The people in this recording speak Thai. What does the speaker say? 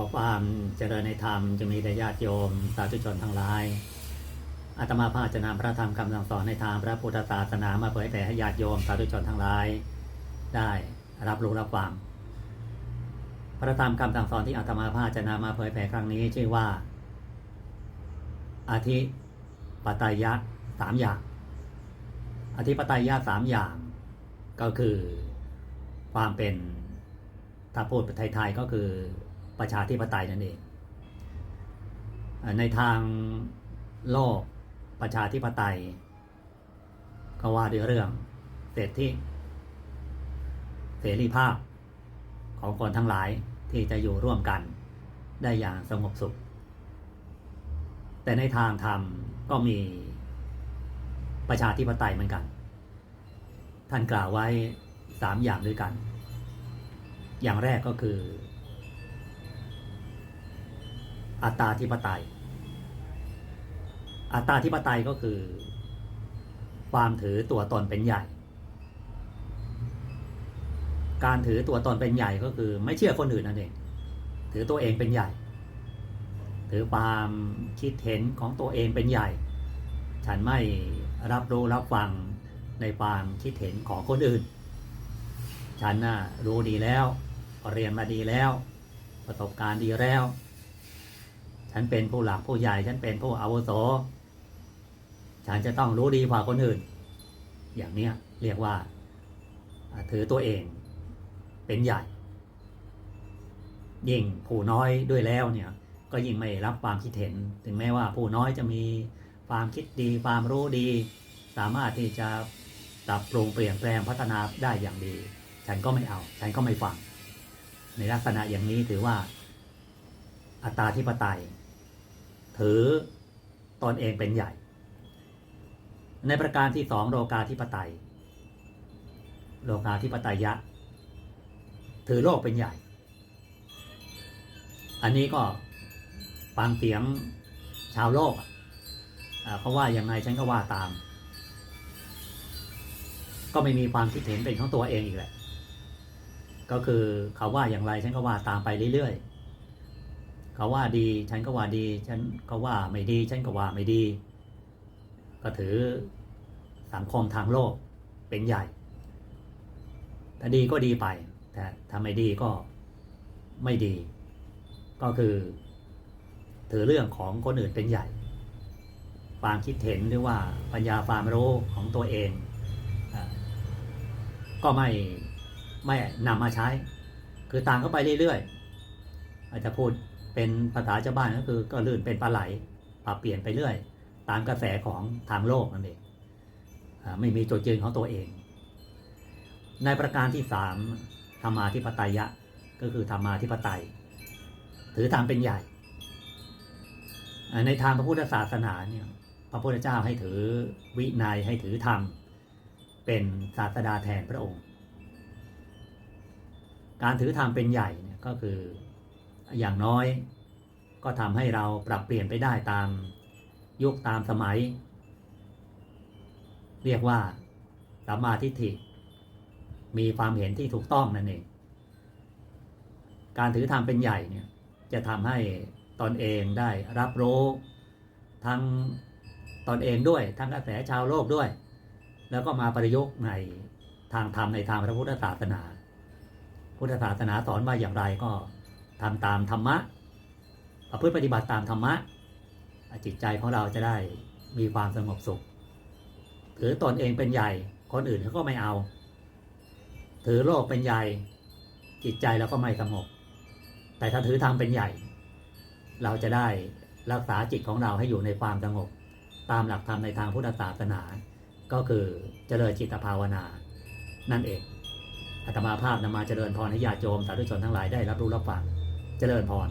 อความเจริญในธรรมจะมีแด่ญาติโยม สาธุชนทั้งหลายอาตมาภาพจะนำพระธรรมคำสั่งสอนในทางพระพุทธศาสนามาเผยแผ่ให้ญาติโยมสาธุชนทั้งหลาย ได้รับรู้รับฟังพระธรรมคำสั่งสอนที่อาตมาภาพจะนำมาเผยแผ่ครั้งนี้ชื่อว่า อาทิปไตยะสามอย่าง อธิปไตยะสามอย่าง ก็คือความเป็นถ้าพูดไทยๆก็คือ ประชาธิปไตยนั่นเอง ในทางโลกประชาธิปไตย ก็ว่าด้วยเรื่องเศรษฐิเสรีภาพของคนทั้งหลายที่จะอยู่ร่วมกันได้อย่างสงบสุข แต่ในทางธรรมก็มีประชาธิปไตยเหมือนกัน ท่านกล่าวไว้สามอย่างด้วยกัน อย่างแรกก็คือ อัตาธิปไตย อัตตาธิปไตยก็คือ ความถือตัวตนเป็นใหญ่ การถือตัวตนเป็นใหญ่ก็คือไม่เชื่อคนอื่นนั่นเอง ถือตัวเองเป็นใหญ่ ถือความคิดเห็นของตัวเองเป็นใหญ่ ฉันไม่รับรู้รับฟังในความคิดเห็นของคนอื่น ฉันน่ะรู้ดีแล้ว เรียนมาดีแล้ว ประสบการณ์ดีแล้ว ฉันเป็นผู้หลักผู้ใหญ่ ฉันเป็นผู้อาวุโส ฉันจะต้องรู้ดีกว่าคนอื่น อย่างเนี้ยเรียกว่าอ่า ถือตัวเองเป็นใหญ่ ยิ่งผู้น้อยด้วยแล้วเนี่ย ก็ยิ่งไม่รับความคิดเห็น ถึงแม้ว่าผู้น้อยจะมีความคิดดีความรู้ดี สามารถที่จะปรับปรุงเปลี่ยนแปลงพัฒนาได้อย่างดี ฉันก็ไม่เอา ฉันก็ไม่ฟัง ในลักษณะอย่างนี้ถือว่า อัตาธิปไตย ถือตอนเองเป็นใหญ่ ในประการที่สองโลกาธิปไตย โลกาธิปไตยะ ถือโลกเป็นใหญ่ อันนี้ก็ฟังเสียงชาวโลกอะอ่าเขาว่าอย่างไงฉันก็ว่าตาม ก็ไม่มีความคิดเห็นเป็นของตัวเองอีกแหละ ก็คือเขาว่าอย่างไรฉันก็ว่าตามไปเรื่อยๆ เขาว่าดี ฉันก็ว่าดี ฉันก็ว่าไม่ดี ฉันก็ว่าไม่ดี ก็ถือสังคมทางโลกเป็นใหญ่ ถ้าดีก็ดีไป แต่ถ้าไม่ดีก็ไม่ดี ก็คือ ถือเรื่องของคนอื่นเป็นใหญ่ ความคิดเห็นหรือว่าปัญญาความรู้ของตัวเองอก็ไม่ไม่นำมาใช้ คือต่างก็ไปเรื่อยๆอาจจะพูด เป็นภาษาชาวบ้านก็คือก็ลื่นเป็นปลาไหลปรับเปลี่ยนไปเรื่อย ตามกระแสของทางโลกนั่นเองไม่มีจุดยืนของตัวเอง ในประการที่สามธรรมาธิปไตยะก็คือธรรมาธิปไตย ถือธรรมเป็นใหญ่ ในทางพระพุทธศาสนาเนี่ยพระพุทธเจ้าให้ถือวินัยให้ถือธรรม เป็นศาสดาแทนพระองค์ การถือธรรมเป็นใหญ่เนี่ยก็คือ อย่างน้อย ก็ทำให้เราปรับเปลี่ยนไปได้ตามยุคตามสมัย เรียกว่าสัมมาทิฏฐิ มีความเห็นที่ถูกต้องนั่นเอง การถือธรรมเป็นใหญ่เนี่ยจะทำให้ตนเองได้รับรู้ทั้งตนเองด้วย ทั้งกระแสชาวโลกด้วย แล้วก็มาประยุกต์ในทางธรรมในทางพระพุทธศาสนา พุทธศาสนาสอนว่าอย่างไรก็ ทำตามธรรมะประพฤติปฏิบัติตามธรรมะ จิตใจของเราจะได้มีความสงบสุข ถือตนเองเป็นใหญ่ คนอื่นเขาก็ไม่เอา ถือโลกเป็นใหญ่ จิตใจเราก็ไม่สงบ แต่ถ้าถือธรรมเป็นใหญ่ เราจะได้รักษาจิตของเราให้อยู่ในความสงบ ตามหลักธรรมในทางพุทธศาสนา ก็คือเจริญจิตภาวนา นั่นเองอาตมาภาพนำมาเจริญพรให้ญาติโยมสาธุชนทั้งหลายได้รับรู้รับฟัง เจริญพร